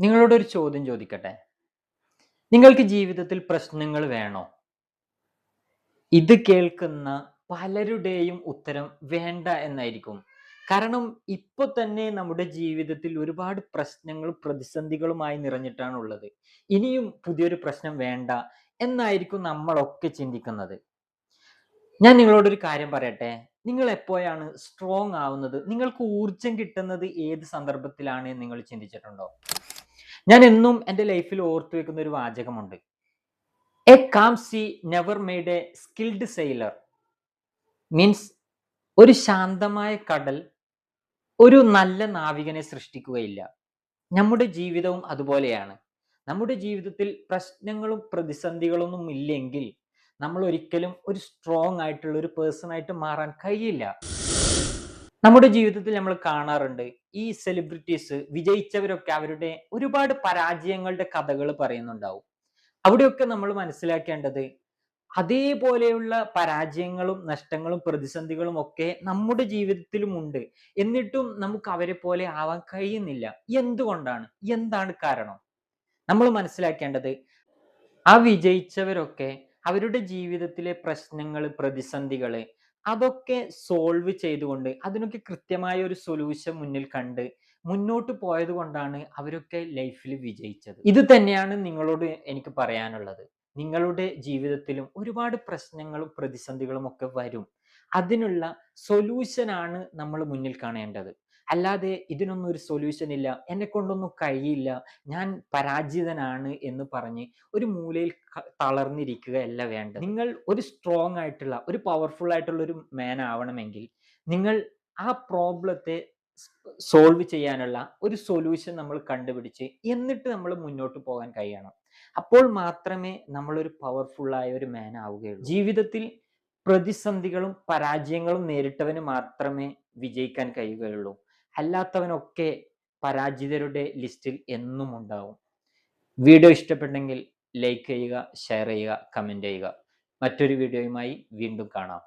നിങ്ങളോടൊരു ചോദ്യം ചോദിക്കട്ടെ? നിങ്ങൾക്ക് ജീവിതത്തിൽ പ്രശ്നങ്ങൾ വേണോ? ഇത് കേൾക്കുന്ന പലരുടെയും ഉത്തരം വേണ്ട എന്നായിരിക്കും. കാരണം ഇപ്പൊ തന്നെ നമ്മുടെ ജീവിതത്തിൽ ഒരുപാട് പ്രശ്നങ്ങളും പ്രതിസന്ധികളുമായി നിറഞ്ഞിട്ടാണ് ഉള്ളത് ഇനിയും പുതിയൊരു പ്രശ്നം വേണ്ട എന്നായിരിക്കും നമ്മളൊക്കെ ചിന്തിക്കുന്നത്. ഞാൻ നിങ്ങളോടൊരു കാര്യം പറയട്ടെ? നിങ്ങൾ എപ്പോഴാണ് സ്ട്രോങ് ആവുന്നത്? നിങ്ങൾക്ക് ഊർജം കിട്ടുന്നത് ഏത് സന്ദർഭത്തിലാണ് നിങ്ങൾ ചിന്തിച്ചിട്ടുണ്ടോ? ഞാൻ എന്നും എന്റെ ലൈഫിൽ ഓർത്തു വെക്കുന്ന ഒരു വാചകമുണ്ട്. A calm sea never made a skilled sailor means ഒരു ശാന്തമായ കടൽ ഒരു നല്ല നാവികനെ സൃഷ്ടിക്കുകയില്ല. നമ്മുടെ ജീവിതവും അതുപോലെയാണ്. നമ്മുടെ ജീവിതത്തിൽ പ്രശ്നങ്ങളും പ്രതിസന്ധികളൊന്നും ഇല്ലെങ്കിൽ നമ്മൾ ഒരിക്കലും ഒരു സ്ട്രോങ് ആയിട്ടുള്ള ഒരു പേഴ്സൺ ആയിട്ട് മാറാൻ കഴിയില്ല. നമ്മുടെ ജീവിതത്തിൽ നമ്മൾ കാണാറുണ്ട് ഈ സെലിബ്രിറ്റീസ് വിജയിച്ചവരൊക്കെ അവരുടെ ഒരുപാട് പരാജയങ്ങളുടെ കഥകൾ പറയുന്നുണ്ടാവും. അവിടെയൊക്കെ നമ്മൾ മനസ്സിലാക്കേണ്ടത് അതേപോലെയുള്ള പരാജയങ്ങളും നഷ്ടങ്ങളും പ്രതിസന്ധികളും ഒക്കെ നമ്മുടെ ജീവിതത്തിലും ഉണ്ട്. എന്നിട്ടും നമുക്ക് അവരെ പോലെ ആവാൻ കഴിയുന്നില്ല. എന്തുകൊണ്ടാണ്? എന്താണ് കാരണം? നമ്മൾ മനസ്സിലാക്കേണ്ടത് ആ വിജയിച്ചവരൊക്കെ അവരുടെ ജീവിതത്തിലെ പ്രശ്നങ്ങൾ പ്രതിസന്ധികൾ അതൊക്കെ സോൾവ് ചെയ്തുകൊണ്ട് അതിനൊക്കെ കൃത്യമായ ഒരു സൊല്യൂഷൻ മുന്നിൽ കണ്ട് മുന്നോട്ട് പോയത് കൊണ്ടാണ് അവരൊക്കെ ലൈഫിൽ വിജയിച്ചത്. ഇത് തന്നെയാണ് നിങ്ങളോട് എനിക്ക് പറയാനുള്ളത്. നിങ്ങളുടെ ജീവിതത്തിലും ഒരുപാട് പ്രശ്നങ്ങളും പ്രതിസന്ധികളും ഒക്കെ വരും. അതിനുള്ള സൊല്യൂഷനാണ് നമ്മൾ മുന്നിൽ കാണേണ്ടത്. അല്ലാതെ ഇതിനൊന്നും ഒരു സൊല്യൂഷൻ ഇല്ല. എന്നെ കൊണ്ടൊന്നും കഴിയില്ല. ഞാൻ പരാജിതനാണ് എന്ന് പറഞ്ഞ് ഒരു മൂലയിൽ തളർന്നിരിക്കുകയല്ല വേണ്ടത്. നിങ്ങൾ ഒരു സ്ട്രോങ് ആയിട്ടുള്ള ഒരു പവർഫുൾ ആയിട്ടുള്ള ഒരു മാൻ ആവണമെങ്കിൽ നിങ്ങൾ ആ പ്രോബ്ലത്തെ സോൾവ് ചെയ്യാനുള്ള ഒരു സൊല്യൂഷൻ നമ്മൾ കണ്ടുപിടിച്ച് എന്നിട്ട് നമ്മൾ മുന്നോട്ട് പോകാൻ കഴിയണം. അപ്പോൾ മാത്രമേ നമ്മളൊരു പവർഫുള്ളായ ഒരു മാൻ ആവുകയുള്ളൂ. ജീവിതത്തിൽ പ്രതിസന്ധികളും പരാജയങ്ങളും നേരിട്ടവന് മാത്രമേ വിജയിക്കാൻ കഴിയുകയുള്ളൂ. അല്ലാത്തവനൊക്കെ പരാജിതരുടെ ലിസ്റ്റിൽ എന്നും ഉണ്ടാവും വീഡിയോ ഇഷ്ടപ്പെട്ടെങ്കിൽ ലൈക്ക് ചെയ്യുക ഷെയർ ചെയ്യുക കമന്റ് ചെയ്യുക. മറ്റൊരു വീഡിയോയുമായി വീണ്ടും കാണാം.